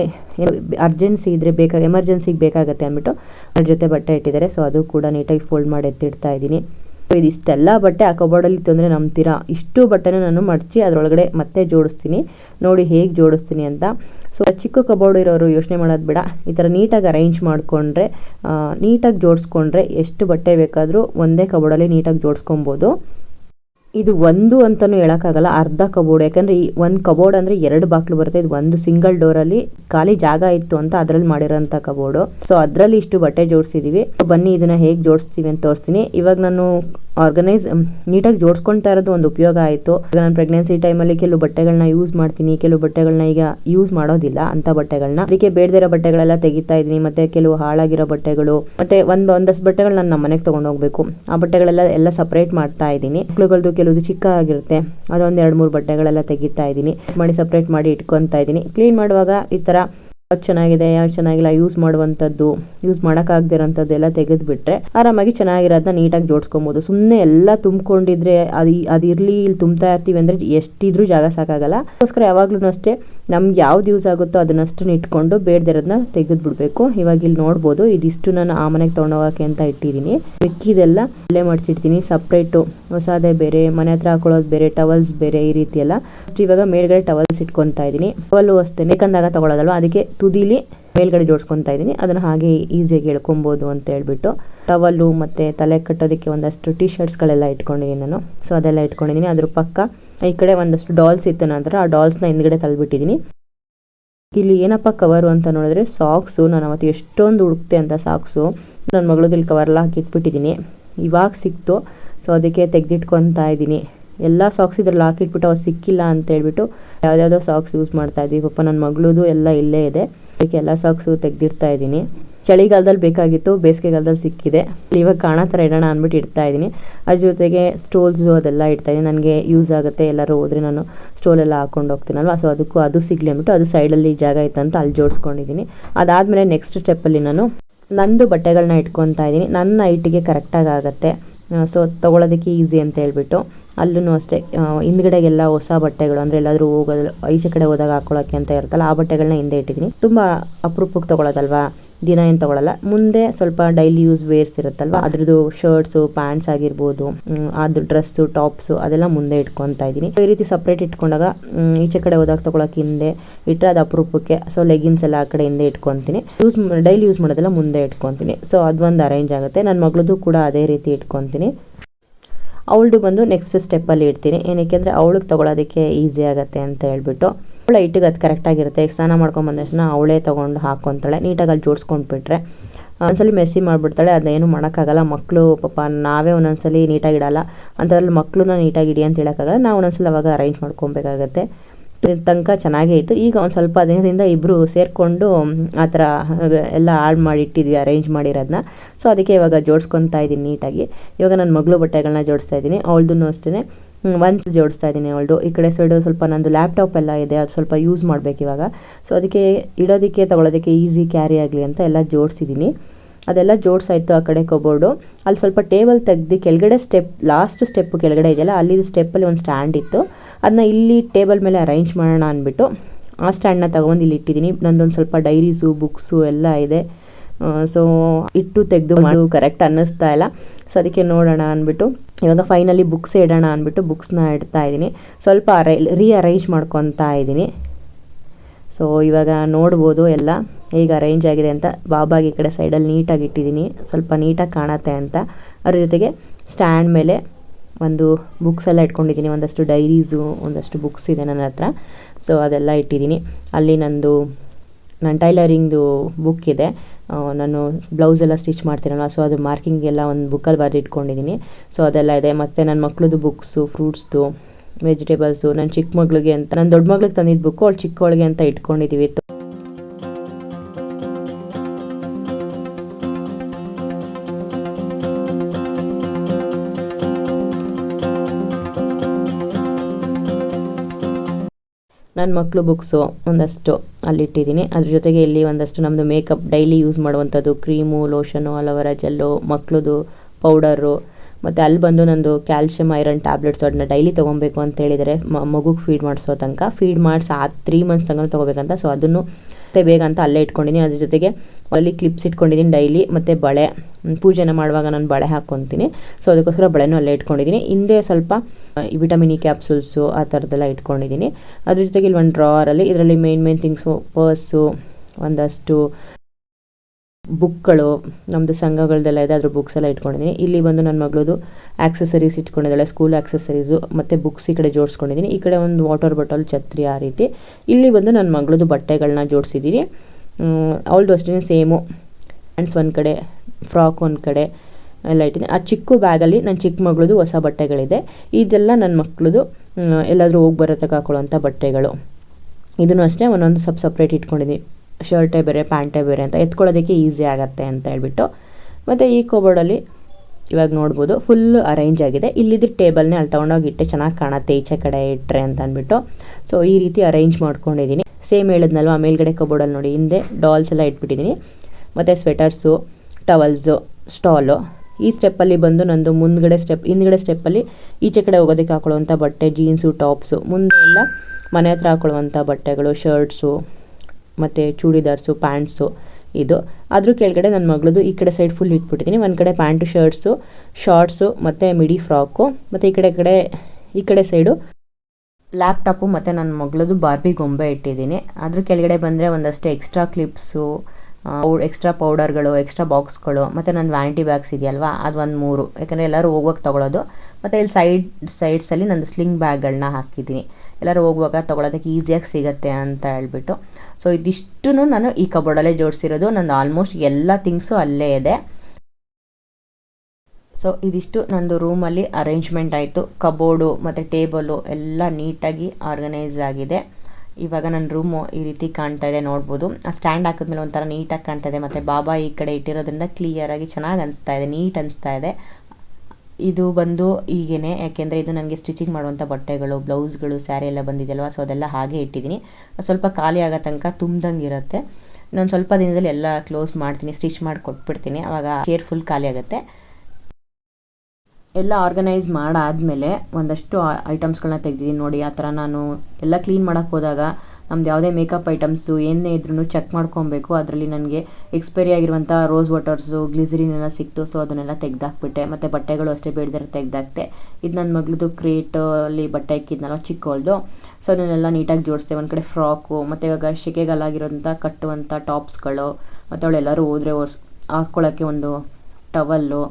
ಅರ್ಜೆನ್ಸಿ ಇದ್ದರೆ ಬೇಕಾ, ಎಮರ್ಜೆನ್ಸಿಗೆ ಬೇಕಾಗತ್ತೆ ಅಂದ್ಬಿಟ್ಟು ಅದ್ರ ಜೊತೆ ಬಟ್ಟೆ ಇಟ್ಟಿದ್ದಾರೆ. ಸೊ ಅದು ಕೂಡ ನೀಟಾಗಿ ಫೋಲ್ಡ್ ಮಾಡಿ ಎತ್ತಿಡ್ತಾ ಇದ್ದೀನಿ. ಸೊ ಇದಿಷ್ಟೆಲ್ಲ, ಬಟ್ಟೆ ಆ ಕಬೋರ್ಡಲ್ಲಿ ಇತ್ತು ಅಂದರೆ ನಂಬ್ತೀರಾ? ಇಷ್ಟು ಬಟ್ಟೆನ ನಾನು ಮಡಚಿ ಅದರೊಳಗಡೆ ಮತ್ತೆ ಜೋಡಿಸ್ತೀನಿ. ನೋಡಿ ಹೇಗೆ ಜೋಡಿಸ್ತೀನಿ ಅಂತ. ಸೊ, ಚಿಕ್ಕ ಕಬೋರ್ಡ್ ಇರೋರು ಯೋಚನೆ ಮಾಡೋದು ಬೇಡ. ಈ ಥರ ನೀಟಾಗಿ ಅರೇಂಜ್ ಮಾಡಿಕೊಂಡ್ರೆ ನೀಟಾಗಿ ಜೋಡಿಸ್ಕೊಂಡ್ರೆ ಎಷ್ಟು ಬಟ್ಟೆ ಬೇಕಾದರೂ ಒಂದೇ ಕಬೋರ್ಡಲ್ಲಿ ನೀಟಾಗಿ ಜೋಡಿಸ್ಕೊಬೋದು. ಇದು ಒಂದು ಅಂತಲೂ ಹೇಳೋಕ್ಕಾಗಲ್ಲ, ಅರ್ಧ ಕಬೋರ್ಡ್. ಯಾಕಂದರೆ ಈ ಒಂದು ಕಬೋರ್ಡ್ ಅಂದರೆ ಎರಡು ಬಾಕ್ಲು ಬರುತ್ತೆ. ಇದು ಒಂದು ಸಿಂಗಲ್ ಡೋರಲ್ಲಿ ಖಾಲಿ ಜಾಗ ಇತ್ತು ಅಂತ ಅದರಲ್ಲಿ ಮಾಡಿರೋಂಥ ಕಬೋರ್ಡು. ಸೊ, ಅದರಲ್ಲಿ ಇಷ್ಟು ಬಟ್ಟೆ ಜೋಡಿಸಿದ್ದೀವಿ ಬನ್ನಿ, ಇದನ್ನು ಹೇಗೆ ಜೋಡಿಸ್ತೀವಿ ಅಂತ ತೋರಿಸ್ತೀನಿ. ಇವಾಗ ನಾನು ಆರ್ಗನೈಸ್ ನೀಟಾಗಿ ಜೋಡಿಸ್ಕೊಳ್ತಾ ಇರೋದು ಒಂದು ಉಪಯೋಗ ಆಯಿತು. ಈಗ ನಾನು ಪ್ರೆಗ್ನೆನ್ಸಿ ಟೈಮಲ್ಲಿ ಕೆಲವು ಬಟ್ಟೆಗಳನ್ನ ಯೂಸ್ ಮಾಡ್ತೀನಿ, ಕೆಲವು ಬಟ್ಟೆಗಳನ್ನ ಈಗ ಯೂಸ್ ಮಾಡೋದಿಲ್ಲ ಅಂತ ಬಟ್ಟೆಗಳನ್ನ ಅದಕ್ಕೆ ಬೇಡದಿರೋ ಬಟ್ಟೆಗಳೆಲ್ಲ ತೆಗಿತಾ ಇದ್ದೀನಿ, ಮತ್ತೆ ಕೆಲವು ಹಾಳಾಗಿರೋ ಬಟ್ಟೆಗಳು, ಮತ್ತೆ ಒಂದು, ಒಂದಷ್ಟು ಬಟ್ಟೆಗಳು ನಾನು ನಮ್ಮ ಮನೆಗೆ ತೊಗೊಂಡು ಹೋಗಬೇಕು ಆ ಬಟ್ಟೆಗಳೆಲ್ಲ, ಎಲ್ಲ ಸಪ್ರೇಟ್ ಮಾಡ್ತಾ ಇದ್ದೀನಿ. ಮಕ್ಳುಗಳದ್ದು ಕೆಲವು ಚಿಕ್ಕ ಆಗಿರುತ್ತೆ, ಅದೊಂದು ಎರಡು, ಮೂರು ಬಟ್ಟೆಗಳೆಲ್ಲ ತೆಗಿತಾ ಇದ್ದೀನಿ. ಮಾಡಿ ಸಪ್ರೇಟ್ ಮಾಡಿ ಇಟ್ಕೊತಾ ಇದ್ದೀನಿ. ಕ್ಲೀನ್ ಮಾಡುವಾಗ ಈ ಥರ ಯಾವ್ದು ಚೆನ್ನಾಗಿದೆ, ಯಾವ್ದು ಚೆನ್ನಾಗಿಲ್ಲ ಯೂಸ್ ಮಾಡುವಂಥದ್ದು ಯೂಸ್ ಮಾಡೋಕ್ಕಾಗದಿರೋಂಥದ್ದು ಎಲ್ಲ ತೆಗೆದುಬಿಟ್ರೆ ಆರಾಮಾಗಿ ಚೆನ್ನಾಗಿರೋದನ್ನ ನೀಟಾಗಿ ಜೋಡಿಸ್ಕೊಬೋದು. ಸುಮ್ಮನೆ ಎಲ್ಲ ತುಂಬಿಕೊಂಡಿದ್ರೆ ಅದು ಅದು ಇರಲಿ, ಇಲ್ಲಿ ತುಂಬ್ತಾ ಇರ್ತೀವಿ ಅಂದರೆ ಎಷ್ಟಿದ್ರೂ ಜಾಗ ಸಾಕಾಗಲ್ಲ. ಅದಕ್ಕೋಸ್ಕರ ಯಾವಾಗ್ಲೂ ಅಷ್ಟೇ ನಮ್ಗೆ ಯಾವ್ದು ಯೂಸ್ ಆಗುತ್ತೋ ಅದನ್ನಷ್ಟನ್ನು ಇಟ್ಕೊಂಡು ಬೇಡದಿರೋದನ್ನ ತೆಗೆದುಬಿಡ್ಬೇಕು. ಇವಾಗ ಇಲ್ಲಿ ನೋಡ್ಬೋದು, ಇದಿಷ್ಟು ನಾನು ಆ ಮನೆಗೆ ತೊಗೊಂಡೋಗೋಕೆ ಅಂತ ಇಟ್ಟಿದ್ದೀನಿ. ಮಿಕ್ಕಿದೆಲ್ಲ ಅಲ್ಲೇ ಮಾಡಿಸಿಡ್ತೀನಿ ಸಪ್ರೇಟು ಹೊಸದೇ ಬೇರೆ, ಮನೆ ಹತ್ರ ಹಾಕೊಳ್ಳೋದು ಬೇರೆ ಟವಲ್ಸ್ ಬೇರೆ ಈ ರೀತಿ ಎಲ್ಲ ಇವಾಗ ಮೇಲ್ಗಡೆ ಟವಲ್ಸ್ ಇಟ್ಕೊತಾ ಇದ್ದೀನಿ. ಟವಲ್ಲು ಅಷ್ಟೇ ಬೇಕಂದಾಗ ತಗೊಳ್ಳೋದಲ್ವ ಅದಕ್ಕೆ ತುದಿಲಿ ಮೇಲ್ಗಡೆ ಜೋಡಿಸ್ಕೊತಾ ಇದ್ದೀನಿ. ಅದನ್ನು ಹಾಗೆ ಈಸಿಯಾಗಿ ಎಳ್ಕೊಬೋದು ಅಂತ ಹೇಳ್ಬಿಟ್ಟು ಟವಲ್ಲು ಮತ್ತು ತಲೆ ಕಟ್ಟೋದಕ್ಕೆ ಒಂದಷ್ಟು ಟಿ ಶರ್ಟ್ಸ್ಗಳೆಲ್ಲ ಇಟ್ಕೊಂಡಿದ್ದೀನಿ ನಾನು. ಸೊ ಅದೆಲ್ಲ ಇಟ್ಕೊಂಡಿದ್ದೀನಿ ಅದ್ರ ಪಕ್ಕ ಈ ಕಡೆ ಒಂದಷ್ಟು ಡಾಲ್ಸ್ ಇತ್ತು ನಂತರ ಆ ಡಾಲ್ಸ್ನ ಹಿಂದ್ಗಡೆ ತಳ್ಬಿಟ್ಟಿದ್ದೀನಿ ಇಲ್ಲಿ ಏನಪ್ಪ ಕವರು ಅಂತ ನೋಡಿದ್ರೆ ಸಾಕ್ಸು. ನಾನು ಅವತ್ತು ಎಷ್ಟೊಂದು ಹುಡುಕ್ತೆ ಅಂತ ಸಾಕ್ಸು. ನನ್ನ ಮಗಳದ್ದು ಇಲ್ಲಿ ಕವರ್ಲ್ಲ ಹಾಕಿ ಇಟ್ಬಿಟ್ಟಿದ್ದೀನಿ ಇವಾಗ ಸಿಕ್ತು. ಸೊ ಅದಕ್ಕೆ ತೆಗೆದಿಟ್ಕೊತಾ ಇದ್ದೀನಿ. ಎಲ್ಲ ಸಾಕ್ಸ್ ಇದ್ರಲ್ಲಿ ಹಾಕಿಟ್ಬಿಟ್ಟು ಅವ್ರು ಸಿಕ್ಕಿಲ್ಲ ಅಂತ ಹೇಳ್ಬಿಟ್ಟು ಯಾವ್ದಾವುದೋ ಸಾಕ್ಸ್ ಯೂಸ್ ಮಾಡ್ತಾ ಇದ್ವಿ. ಪಾಪ ನನ್ನ ಮಗಳದು ಎಲ್ಲ ಇಲ್ಲೇ ಇದೆ. ಅದಕ್ಕೆ ಎಲ್ಲ ಸಾಕ್ಸು ತೆಗೆದಿಡ್ತಾ ಇದ್ದೀನಿ. ಚಳಿಗಾಲದಲ್ಲಿ ಬೇಕಾಗಿತ್ತು, ಬೇಸಿಗೆಗಾಲದಲ್ಲಿ ಸಿಕ್ಕಿದೆ. ಇವಾಗ ಕಾಣೋ ಥರ ಇಡೋಣ ಅಂದ್ಬಿಟ್ಟು ಇಡ್ತಾ ಇದ್ದೀನಿ. ಅದ್ರ ಜೊತೆಗೆ ಸ್ಟೋಲ್ಸು ಅದೆಲ್ಲ ಇಡ್ತಾ ಇದ್ದೀನಿ. ನನಗೆ ಯೂಸ್ ಆಗುತ್ತೆ, ಎಲ್ಲರೂ ಹೋದರೆ ನಾನು ಸ್ಟೋಲೆಲ್ಲ ಹಾಕೊಂಡು ಹೋಗ್ತೀನಲ್ವ? ಸೊ ಅದಕ್ಕೂ ಅದು ಸಿಗಲಿ ಅಂದ್ಬಿಟ್ಟು ಅದು ಸೈಡಲ್ಲಿ ಜಾಗ ಇತ್ತಂತ ಅಲ್ಲಿ ಜೋಡಿಸ್ಕೊಂಡಿದ್ದೀನಿ. ಅದಾದಮೇಲೆ ನೆಕ್ಸ್ಟ್ ಸ್ಟೆಪ್ಪಲ್ಲಿ ನಾನು ನಂದು ಬಟ್ಟೆಗಳನ್ನ ಇಟ್ಕೊತಾ ಇದ್ದೀನಿ. ನನ್ನ ಹೈಟಿಗೆ ಕರೆಕ್ಟಾಗಿ ಆಗುತ್ತೆ. ಸೊ ತೊಗೊಳೋದಕ್ಕೆ ಈಸಿ ಅಂತ ಹೇಳ್ಬಿಟ್ಟು. ಅಲ್ಲೂ ಅಷ್ಟೇ ಹಿಂದ್ಗಡೆಗೆಲ್ಲ ಹೊಸ ಬಟ್ಟೆಗಳು, ಅಂದರೆ ಎಲ್ಲಾದರೂ ಹೋಗೋದು, ಈಚೆ ಕಡೆ ಹೋದಾಗ ಹಾಕೊಳ್ಳೋಕೆ ಅಂತ ಇರುತ್ತಲ್ಲ, ಆ ಬಟ್ಟೆಗಳನ್ನ ಹಿಂದೆ ಇಟ್ಟಿದ್ದೀನಿ. ತುಂಬ ಅಪರೂಪಕ್ಕೆ ತೊಗೊಳೋದಲ್ವಾ? ದಿನ ಏನು ತೊಗೊಳಲ್ಲ. ಮುಂದೆ ಸ್ವಲ್ಪ ಡೈಲಿ ಯೂಸ್ ವೇರ್ಸ್ ಇರುತ್ತಲ್ವ? ಅದ್ರದ್ದು ಶರ್ಟ್ಸು, ಪ್ಯಾಂಟ್ಸ್ ಆಗಿರ್ಬೋದು ಅದು ಡ್ರೆಸ್ಸು, ಟಾಪ್ಸು, ಅದೆಲ್ಲ ಮುಂದೆ ಇಟ್ಕೊತಾ ಇದ್ದೀನಿ. ಈ ರೀತಿ ಸಪ್ರೇಟ್ ಇಟ್ಕೊಂಡಾಗ ಈಚೆ ಕಡೆ ಹೋದಾಗ ತೊಗೊಳಕ್ಕೆ ಹಿಂದೆ ಇಟ್ಟರೆ ಅದು ಅಪರೂಪಕ್ಕೆ, ಸೊ ಲೆಗಿನ್ಸ್ ಎಲ್ಲ ಆ ಕಡೆ ಹಿಂದೆ ಇಟ್ಕೊತೀನಿ. ಯೂಸ್ ಡೈಲಿ ಯೂಸ್ ಮಾಡೋದೆಲ್ಲ ಮುಂದೆ ಇಟ್ಕೊತೀನಿ. ಸೊ ಅದೊಂದು ಅರೇಂಜ್ ಆಗುತ್ತೆ. ನನ್ನ ಮಗಳದ್ದು ಕೂಡ ಅದೇ ರೀತಿ ಇಟ್ಕೊತೀನಿ. ಅವಳದು ಬಂದು ನೆಕ್ಸ್ಟ್ ಸ್ಟೆಪ್ಪಲ್ಲಿ ಇಡ್ತೀನಿ. ಏನಕ್ಕೆ ಅಂದರೆ ಅವಳಿಗೆ ತೊಗೊಳೋದಕ್ಕೆ ಈಸಿ ಆಗುತ್ತೆ ಅಂತ ಹೇಳ್ಬಿಟ್ಟು ಅವಳ ಇಟ್ಟಿಗೆ ಅದು ಕರೆಕ್ಟಾಗಿರುತ್ತೆ ಈಗ ಸ್ನಾನ ಮಾಡ್ಕೊಂಡು ತಕ್ಷಣ ಅವಳೇ ತೊಗೊಂಡು ಹಾಕ್ಕೊತಾಳೆ ನೀಟಾಗಿ ಅಲ್ಲಿ ಜೋಡಿಸ್ಕೊಂಡ್ಬಿಟ್ರೆ ಒಂದ್ಸಲಿ ಮೆಸ್ಸಿ ಮಾಡಿಬಿಡ್ತಾಳೆ. ಅದೇನು ಮಾಡೋಕ್ಕಾಗಲ್ಲ. ಮಕ್ಕಳು ಪಾಪ ನಾವೇ ಒಂದೊಂದ್ಸಲಿ ನೀಟಾಗಿ ಇಡಲ್ಲ. ಅಂಥದ್ರಲ್ಲಿ ಮಕ್ಕಳನ್ನ ನೀಟಾಗಿ ಇಡಿ ಅಂತ ಹೇಳೋಕ್ಕಾಗಲ್ಲ. ನಾವು ಒಂದೊಂದ್ಸಲ ಅವಾಗ ಅರೇಂಜ್ ಮಾಡ್ಕೊಬೇಕಾಗತ್ತೆ. ತನಕ ಚೆನ್ನಾಗೇ ಇತ್ತು. ಈಗ ಒಂದು ಸ್ವಲ್ಪ ದಿನದಿಂದ ಇಬ್ಬರು ಸೇರಿಕೊಂಡು ಆ ಥರ ಎಲ್ಲ ಹಾಳು ಮಾಡಿ ಇಟ್ಟಿದ್ವಿ ಅರೇಂಜ್ ಮಾಡಿರೋದನ್ನ ಸೊ, ಅದಕ್ಕೆ ಇವಾಗ ಜೋಡಿಸ್ಕೊತಾ ಇದ್ದೀನಿ ನೀಟಾಗಿ. ಇವಾಗ ನನ್ನ ಮಗಳು ಬಟ್ಟೆಗಳನ್ನ ಜೋಡಿಸ್ತಾ ಇದ್ದೀನಿ ಅವಳದೂ ಅಷ್ಟೇ ಒಂದು ಜೋಡಿಸ್ತಾ ಇದ್ದೀನಿ ಅವಳದು. ಈ ಕಡೆ ಸೈಡು ಸ್ವಲ್ಪ ನಂದು ಲ್ಯಾಪ್ಟಾಪ್ ಎಲ್ಲ ಇದೆ, ಅದು ಸ್ವಲ್ಪ ಯೂಸ್ ಮಾಡಬೇಕು ಇವಾಗ. ಸೊ, ಅದಕ್ಕೆ ಇಡೋದಕ್ಕೆ, ತೊಗೊಳೋದಕ್ಕೆ ಈಸಿ ಕ್ಯಾರಿ ಆಗಲಿ ಅಂತ ಎಲ್ಲ ಜೋಡಿಸಿದ್ದೀನಿ. ಅದೆಲ್ಲ ಜೋಡಿಸಾಯ್ತು ಆ ಕಡೆ ಕಬೋರ್ಡು. ಅಲ್ಲಿ ಸ್ವಲ್ಪ ಟೇಬಲ್ ತೆಗ್ದು ಕೆಳಗಡೆ ಸ್ಟೆಪ್, ಲಾಸ್ಟ್ ಸ್ಟೆಪ್ ಕೆಳಗಡೆ ಇದೆಯಲ್ಲ ಅಲ್ಲಿ ಸ್ಟೆಪ್ಪಲ್ಲಿ ಒಂದು ಸ್ಟ್ಯಾಂಡ್ ಇತ್ತು. ಅದನ್ನ ಇಲ್ಲಿ ಟೇಬಲ್ ಮೇಲೆ ಅರೇಂಜ್ ಮಾಡೋಣ ಅಂದ್ಬಿಟ್ಟು ಆ ಸ್ಟ್ಯಾಂಡ್ನ ತಗೊಂಡು ಇಲ್ಲಿ ಇಟ್ಟಿದ್ದೀನಿ. ನಂದೊಂದು ಸ್ವಲ್ಪ ಡೈರೀಸು, ಬುಕ್ಸು ಎಲ್ಲ ಇದೆ. ಸೊ, ಇಟ್ಟು ತೆಗೆದು ಮಾಡು ಕರೆಕ್ಟ್ ಅನ್ನಿಸ್ತಾ ಇಲ್ಲ. ಸೊ, ಅದಕ್ಕೆ ನೋಡೋಣ ಅಂದ್ಬಿಟ್ಟು, ಇವಾಗ ಫೈನಲಿ ಬುಕ್ಸ್ ಇಡೋಣ ಅಂದ್ಬಿಟ್ಟು ಬುಕ್ಸ್ನ ಇಡ್ತಾ ಇದ್ದೀನಿ. ಸ್ವಲ್ಪ ರೀ, ಅರೇಂಜ್ ಮಾಡ್ಕೊತಾ ಇದ್ದೀನಿ. ಸೊ ಇವಾಗ ನೋಡ್ಬೋದು ಎಲ್ಲ ಈಗ ಅರೇಂಜ್ ಆಗಿದೆ ಅಂತ ಬಾಬಾಗೆ ಈ ಕಡೆ ಸೈಡಲ್ಲಿ ನೀಟಾಗಿ ಇಟ್ಟಿದ್ದೀನಿ. ಸ್ವಲ್ಪ ನೀಟಾಗಿ ಕಾಣತ್ತೆ ಅಂತ. ಅದ್ರ ಜೊತೆಗೆ ಸ್ಟ್ಯಾಂಡ್ ಮೇಲೆ ಒಂದು ಬುಕ್ಸ್ ಎಲ್ಲ ಇಟ್ಕೊಂಡಿದ್ದೀನಿ. ಒಂದಷ್ಟು ಡೈರೀಸು ಒಂದಷ್ಟು ಬುಕ್ಸ್ ಇದೆ ನನ್ನ ಹತ್ರ. ಸೊ ಅದೆಲ್ಲ ಇಟ್ಟಿದ್ದೀನಿ. ಅಲ್ಲಿ ನಂದು ನನ್ನ ಟೈಲರಿಂಗ್ದು ಬುಕ್ ಇದೆ. ನಾನು ಬ್ಲೌಸ್ ಎಲ್ಲ ಸ್ಟಿಚ್ ಮಾಡ್ತೀನಲ್ಲ ಸೊ ಅದು ಮಾರ್ಕಿಂಗ್ ಎಲ್ಲ ಒಂದು ಬುಕ್ಕಲ್ಲಿ ಬರೆದಿಟ್ಕೊಂಡಿದ್ದೀನಿ. ಸೊ ಅದೆಲ್ಲ ಇದೆ. ಮತ್ತು ನನ್ನ ಮಕ್ಳದ್ದು ಬುಕ್ಸು ಫ್ರೂಟ್ಸ್ದು ವೆಜಿಟೇಬಲ್ಸು ನನ್ನ ಚಿಕ್ಕ ಮಗಳಿಗೆ ಅಂತ ನನ್ನ ದೊಡ್ಡ ಮಗಳಿಗೆ ತಂದಿದ್ದ ಬುಕ್ಕು ಅವಳು ಚಿಕ್ಕವಳಿಗೆ ಅಂತ ಇಟ್ಕೊಂಡಿದ್ದೀವಿ ನನ್ನ ಮಕ್ಕಳು ಬುಕ್ಸು ಒಂದಷ್ಟು ಅಲ್ಲಿಟ್ಟಿದ್ದೀನಿ. ಅದ್ರ ಜೊತೆಗೆ ಇಲ್ಲಿ ಒಂದಷ್ಟು ನಮ್ಮದು ಮೇಕಪ್ ಡೈಲಿ ಯೂಸ್ ಮಾಡುವಂಥದ್ದು cream lotion aloe vera gel ಮಕ್ಕಳದು ಪೌಡರು ಮತ್ತು ಅಲ್ಲಿ ಬಂದು ನಂದು ಕ್ಯಾಲ್ಶಿಯಂ, ಐರನ್ ಟ್ಯಾಬ್ಲೆಟ್ಸ್ ಅದನ್ನ ಡೈಲಿ ತೊಗೊಬೇಕು ಅಂತ ಹೇಳಿದರೆ ಮಗುಗೆ ಫೀಡ್ ಮಾಡಿಸೋ ತನಕ ಫೀಡ್ ಮಾಡಿಸಿ, ಆ ತ್ರೀ ಮಂತ್ಸ್ ತನಕ ತೊಗೋಬೇಕಂತ. ಸೊ ಅದನ್ನು ಬೇಗ ಅಂತ ಅಲ್ಲೇ ಇಟ್ಕೊಂಡಿದ್ದೀನಿ ಅದ್ರ ಜೊತೆಗೆ ಅಲ್ಲಿ ಕ್ಲಿಪ್ಸ್ ಇಟ್ಕೊಂಡಿದ್ದೀನಿ ಡೈಲಿ ಮತ್ತು ಬಳೆ ಪೂಜೆನ ಮಾಡುವಾಗ ನಾನು ಬಳೆ ಹಾಕ್ಕೊತೀನಿ. ಸೊ ಅದಕ್ಕೋಸ್ಕರ ಬಳೆನೂ ಅಲ್ಲೇ ಇಟ್ಕೊಂಡಿದ್ದೀನಿ ಹಿಂದೆ ಸ್ವಲ್ಪ ವಿಟಮಿನ್ ಇ ಕ್ಯಾಪ್ಸುಲ್ಸು ಆ ಥರದ್ದೆಲ್ಲ ಇಟ್ಕೊಂಡಿದ್ದೀನಿ ಅದ್ರ ಜೊತೆಗೆ ಇಲ್ಲಿ ಒಂದು ಡ್ರಾವರಲ್ಲಿ ಇದರಲ್ಲಿ ಮೇನ್ ಮೇನ್ ಥಿಂಗ್ಸು ಪರ್ಸು ಒಂದಷ್ಟು ಬುಕ್ಗಳು ನಮ್ಮದು ಸಂಘಗಳದೆಲ್ಲ ಇದೆ ಅದ್ರ ಬುಕ್ಸ್ ಎಲ್ಲ ಇಟ್ಕೊಂಡಿದ್ದೀನಿ ಇಲ್ಲಿ ಬಂದು ನನ್ನ ಮಗಳದು ಆಕ್ಸೆಸರೀಸ್ ಇಟ್ಕೊಂಡಿದ್ದಾಳೆ ಸ್ಕೂಲ್ ಆಕ್ಸೆಸರೀಸು ಮತ್ತು ಬುಕ್ಸ್ ಈ ಕಡೆ ಜೋಡಿಸ್ಕೊಂಡಿದ್ದೀನಿ ಈ ಕಡೆ ಒಂದು ವಾಟರ್ ಬಾಟಲ್ ಛತ್ರಿ ಆ ರೀತಿ. ಇಲ್ಲಿ ಬಂದು ನನ್ನ ಮಗಳದು ಬಟ್ಟೆಗಳನ್ನ ಜೋಡಿಸಿದ್ದೀನಿ ಅವಳದು ಅಷ್ಟೇ ಸೇಮು ಪ್ಯಾಂಟ್ಸ್ ಒಂದು ಕಡೆ ಫ್ರಾಕ್ ಒಂದು ಕಡೆ ಎಲ್ಲ ಇಟ್ಟಿದ್ದೀನಿ ಆ ಚಿಕ್ಕ ಬ್ಯಾಗಲ್ಲಿ ನನ್ನ ಚಿಕ್ಕ ಮಗಳದು ಹೊಸ ಬಟ್ಟೆಗಳಿದೆ. ಇದೆಲ್ಲ ನನ್ನ ಮಕ್ಕಳದು ಎಲ್ಲಾದರೂ ಹೋಗಿ ಬರೋತಕ್ಕೆ ಹಾಕೊಳ್ಳೋಂಥ ಬಟ್ಟೆಗಳು. ಇದನ್ನು ಅಷ್ಟೇ ಒಂದೊಂದು ಸಪ್ ಸಪ್ರೇಟ್ ಇಟ್ಕೊಂಡಿದ್ದೀನಿ ಶರ್ಟೇ ಬೇರೆ, ಪ್ಯಾಂಟೇ ಬೇರೆ ಅಂತ ಎತ್ಕೊಳ್ಳೋದಕ್ಕೆ ಈಸಿ ಆಗುತ್ತೆ ಅಂತ ಹೇಳ್ಬಿಟ್ಟು. ಮತ್ತು ಈ ಕಬೋರ್ಡಲ್ಲಿ ಇವಾಗ ನೋಡ್ಬೋದು ಫುಲ್ ಅರೇಂಜ್ ಆಗಿದೆ. ಇಲ್ಲಿದ್ದ ಟೇಬಲ್ನೇ ಅಲ್ಲಿ ತೊಗೊಂಡೋಗಿ ಇಟ್ಟೆ, ಚೆನ್ನಾಗಿ ಕಾಣುತ್ತೆ, ಈಚೆ ಕಡೆ ಇಟ್ಟರೆ ಅಂತ ಅಂದ್ಬಿಟ್ಟು. ಸೊ ಈ ರೀತಿ ಅರೇಂಜ್ ಮಾಡ್ಕೊಂಡಿದ್ದೀನಿ. ಸೇಮ್ ಹೇಳಿದ್ನಲ್ವ ಮೇಲ್ಗಡೆ ಕಬೋರ್ಡಲ್ಲಿ ನೋಡಿ, ಹಿಂದೆ ಡಾಲ್ಸ್ ಎಲ್ಲ ಇಟ್ಬಿಟ್ಟಿದ್ದೀನಿ. ಮತ್ತು ಸ್ವೆಟರ್ಸು ಟವಲ್ಸು ಸ್ಟಾಲು ಈ ಸ್ಟೆಪ್ಪಲ್ಲಿ ಬಂದು ನಂದು ಮುಂದ್ಗಡೆ ಸ್ಟೆಪ್ ಹಿಂದ್ಗಡೆ ಸ್ಟೆಪ್ಪಲ್ಲಿ ಈಚೆ ಕಡೆ ಹೋಗೋದಕ್ಕೆ ಹಾಕೊಳ್ಳುವಂಥ ಬಟ್ಟೆ ಜೀನ್ಸು ಟಾಪ್ಸು ಮುಂದೆ ಎಲ್ಲ ಮನೆ ಹತ್ರ ಹಾಕೊಳ್ಳುವಂಥ ಬಟ್ಟೆಗಳು ಶರ್ಟ್ಸು ಮತ್ತು ಚೂಡಿದಾರ್ಸು, ಪ್ಯಾಂಟ್ಸು ಇದು. ಅದ್ರ ಕೆಳಗಡೆ ನನ್ನ ಮಗಳದು ಈ ಕಡೆ ಸೈಡ್ ಫುಲ್ ಇಟ್ಬಿಟ್ಟಿದ್ದೀನಿ ಒಂದು ಕಡೆ ಪ್ಯಾಂಟು, ಶರ್ಟ್ಸು, ಶಾರ್ಟ್ಸು ಮತ್ತು ಮಿಡಿ ಫ್ರಾಕು ಮತ್ತು ಈ ಕಡೆ ಕಡೆ, ಈ ಕಡೆ ಸೈಡು ಲ್ಯಾಪ್ಟಾಪು ಮತ್ತು ನನ್ನ ಮಗಳದು ಬಾರ್ಬಿ ಗೊಂಬೆ ಇಟ್ಟಿದ್ದೀನಿ ಅದ್ರ ಕೆಳಗಡೆ ಬಂದರೆ ಒಂದಷ್ಟು ಎಕ್ಸ್ಟ್ರಾ ಕ್ಲಿಪ್ಸು ಎಕ್ಸ್ಟ್ರಾ ಪೌಡರ್ಗಳು ಎಕ್ಸ್ಟ್ರಾ ಬಾಕ್ಸ್ಗಳು ಮತ್ತು ನನ್ನ ವ್ಯಾನಿಟಿ ಬ್ಯಾಗ್ಸ್ ಇದೆಯಲ್ವಾ? ಅದು ಒಂದು ಮೂರು. ಯಾಕಂದರೆ ಎಲ್ಲರೂ ಹೋಗುವಾಗ ತೊಗೊಳೋದು. ಮತ್ತು ಇಲ್ಲಿ ಸೈಡ್ ಸೈಡ್ಸಲ್ಲಿ ನಂದು ಸ್ಲಿಂಗ್ ಬ್ಯಾಗ್ಗಳನ್ನ ಹಾಕಿದ್ದೀನಿ. ಎಲ್ಲರೂ ಹೋಗುವಾಗ ತೊಗೊಳೋದಕ್ಕೆ ಈಸಿಯಾಗಿ ಸಿಗುತ್ತೆ ಅಂತ ಹೇಳ್ಬಿಟ್ಟು. ಸೊ ಇದಿಷ್ಟು ನಾನು ಈ ಕಬೋರ್ಡಲ್ಲೇ ಜೋಡಿಸಿರೋದು. ನಂದು ಆಲ್ಮೋಸ್ಟ್ ಎಲ್ಲ ಥಿಂಗ್ಸು ಅಲ್ಲೇ ಇದೆ. ಸೊ ಇದಿಷ್ಟು ನಂದು ರೂಮಲ್ಲಿ ಅರೇಂಜ್ಮೆಂಟ್ ಆಯಿತು. ಕಬೋರ್ಡು ಮತ್ತು ಟೇಬಲು ಎಲ್ಲ ನೀಟಾಗಿ ಆರ್ಗನೈಸ್ ಆಗಿದೆ. ಇವಾಗ ನನ್ನ ರೂಮು ಈ ರೀತಿ ಕಾಣ್ತಾ ಇದೆ, ನೋಡ್ಬೋದು. ಆ ಸ್ಟ್ಯಾಂಡ್ ಹಾಕಿದ್ಮೇಲೆ ಒಂಥರ ನೀಟಾಗಿ ಕಾಣ್ತಾ ಇದೆ. ಮತ್ತು ಬಾಬಾ ಈ ಕಡೆ ಇಟ್ಟಿರೋದ್ರಿಂದ ಕ್ಲಿಯರಾಗಿ ಚೆನ್ನಾಗಿ ಅನಿಸ್ತಾ ಇದೆ ನೀಟ್ ಅನಿಸ್ತಾ ಇದೆ. ಇದು ಬಂದು ಈಗೇನೆ, ಯಾಕೆಂದರೆ ಇದು ನನಗೆ ಸ್ಟಿಚಿಂಗ್ ಮಾಡುವಂಥ ಬಟ್ಟೆಗಳು, ಬ್ಲೌಸ್ಗಳು ಸ್ಯಾರಿ ಎಲ್ಲ ಬಂದಿದೆಯಲ್ವ ಸೊ ಅದೆಲ್ಲ ಹಾಗೆ ಇಟ್ಟಿದ್ದೀನಿ. ಸ್ವಲ್ಪ ಖಾಲಿ ಆಗೋ ತನಕ ತುಂಬ್ದಂಗೆ ಇರುತ್ತೆ. ಇನ್ನೊಂದು ಸ್ವಲ್ಪ ದಿನದಲ್ಲಿ ಎಲ್ಲ ಕ್ಲೋಸ್ ಮಾಡ್ತೀನಿ ಸ್ಟಿಚ್ ಮಾಡಿ ಕೊಟ್ಬಿಡ್ತೀನಿ ಆವಾಗ ಚೇರ್ ಫುಲ್ ಖಾಲಿ ಆಗುತ್ತೆ. ಎಲ್ಲ ಆರ್ಗನೈಸ್ ಮಾಡಾದಮೇಲೆ ಒಂದಷ್ಟು ಐಟಮ್ಸ್ಗಳನ್ನ ತೆಗ್ದಿದ್ದೀನಿ. ನೋಡಿ, ಆ ಥರ ನಾನು ಎಲ್ಲ ಕ್ಲೀನ್ ಮಾಡೋಕ್ಕೆ ಹೋದಾಗ ನಮ್ದು ಯಾವುದೇ ಮೇಕಪ್ ಐಟಮ್ಸು ಏನೇ ಇದ್ರೂ ಚೆಕ್ ಮಾಡ್ಕೊಬೇಕು. ಅದರಲ್ಲಿ ನನಗೆ ಎಕ್ಸ್ಪೈರಿ ಆಗಿರುವಂಥ ರೋಸ್ ವಾಟರ್ಸು ಗ್ಲಿಸರಿನ್ ಎಲ್ಲ ಸಿಕ್ತು. ಸೊ ಅದನ್ನೆಲ್ಲ ತೆಗ್ದಾಕ್ಬಿಟ್ಟೆ. ಮತ್ತು ಬಟ್ಟೆಗಳು ಅಷ್ಟೇ ಬೇಡದಿರೋ ತೆಗ್ದಾಕ್ತೆ. ಇದು ನನ್ನ ಮಗಳದು ಕ್ರೇಟಲ್ಲಿ ಬಟ್ಟೆ ಇಕ್ಕಿದ್ನಲ್ಲ ಚಿಕ್ಕವಳ್ದು ಸೊ ಅದನ್ನೆಲ್ಲ ನೀಟಾಗಿ ಜೋಡಿಸ್ತೇವೆ ಒಂದು ಕಡೆ ಫ್ರಾಕು ಮತ್ತು ಇವಾಗ ಸೆಕೆಗಾಲಾಗಿರೋಂಥ ಕಟ್ಟುವಂಥ ಟಾಪ್ಸ್ಗಳು ಮತ್ತು ಅವಳೆಲ್ಲರೂ ಹೋದರೆ ಹಾಸ್ಕೊಳ್ಳೋಕ್ಕೆ ಒಂದು ಟವಲ್ಲು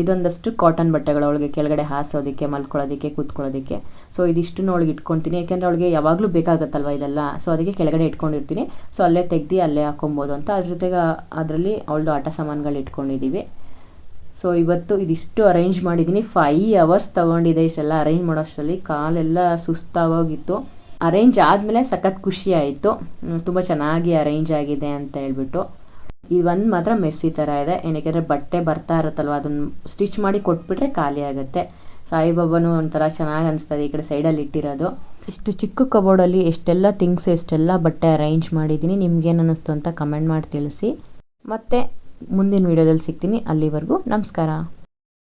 ಇದೊಂದಷ್ಟು ಕಾಟನ್ ಬಟ್ಟೆಗಳು ಅವಳಿಗೆ ಕೆಳಗಡೆ ಹಾಸೋದಕ್ಕೆ, ಮಲ್ಕೊಳ್ಳೋದಕ್ಕೆ, ಕೂತ್ಕೊಳ್ಳೋದಕ್ಕೆ. ಸೊ ಇದಿಷ್ಟನ್ನು ಅವಳಿಗೆ ಇಟ್ಕೊತೀನಿ ಯಾಕೆಂದರೆ ಅವಳಿಗೆ ಯಾವಾಗಲೂ ಬೇಕಾಗುತ್ತಲ್ವ ಇದೆಲ್ಲ? ಸೊ ಅದಕ್ಕೆ ಕೆಳಗಡೆ ಇಟ್ಕೊಂಡಿರ್ತೀನಿ. ಸೊ ಅಲ್ಲೇ ತೆಗ್ದು ಅಲ್ಲೇ ಹಾಕೊಬೋದು ಅಂತ ಅದ್ರ ಜೊತೆಗೆ ಅದರಲ್ಲಿ ಅವಳದು ಆಟ ಸಾಮಾನುಗಳು ಇಟ್ಕೊಂಡಿದ್ದೀವಿ ಸೊ ಇವತ್ತು ಇದಿಷ್ಟು ಅರೇಂಜ್ ಮಾಡಿದ್ದೀನಿ ಫೈ ಅವರ್ಸ್ ತೊಗೊಂಡಿದೆ ಇಷ್ಟೆಲ್ಲ ಅರೇಂಜ್ ಮಾಡೋಷ್ಟರಲ್ಲಿ. ಕಾಲೆಲ್ಲ ಸುಸ್ತಾಗೋಗಿತ್ತು. ಅರೇಂಜ್ ಆದಮೇಲೆ ಸಖತ್ ಖುಷಿ ಆಯಿತು. ತುಂಬ ಚೆನ್ನಾಗಿ ಅರೇಂಜ್ ಆಗಿದೆ ಅಂತ ಹೇಳ್ಬಿಟ್ಟು. ಈ ಒಂದು ಮಾತ್ರ ಮೆಸ್ಸಿ ಥರ ಇದೆ. ಏನಕ್ಕೆಂದರೆ ಬಟ್ಟೆ ಬರ್ತಾ ಇರುತ್ತಲ್ವ ಅದನ್ನು ಸ್ಟಿಚ್ ಮಾಡಿ ಕೊಟ್ಬಿಟ್ರೆ ಖಾಲಿ ಆಗುತ್ತೆ. ಸಾಯಿಬಾಬಾನು ಒಂಥರ ಚೆನ್ನಾಗಿ ಅನಿಸ್ತದೆ ಈ ಕಡೆ ಸೈಡಲ್ಲಿ ಇಟ್ಟಿರೋದು. ಇಷ್ಟು ಚಿಕ್ಕ ಕಬೋರ್ಡಲ್ಲಿ ಎಷ್ಟೆಲ್ಲ ಥಿಂಗ್ಸ್ ಎಷ್ಟೆಲ್ಲ ಬಟ್ಟೆ ಅರೇಂಜ್ ಮಾಡಿದ್ದೀನಿ ನಿಮ್ಗೇನು ಅನ್ನಿಸ್ತು ಅಂತ ಕಮೆಂಟ್ ಮಾಡಿ ತಿಳಿಸಿ. ಮತ್ತು ಮುಂದಿನ ವೀಡಿಯೋದಲ್ಲಿ ಸಿಗ್ತೀನಿ. ಅಲ್ಲಿವರೆಗೂ ನಮಸ್ಕಾರ.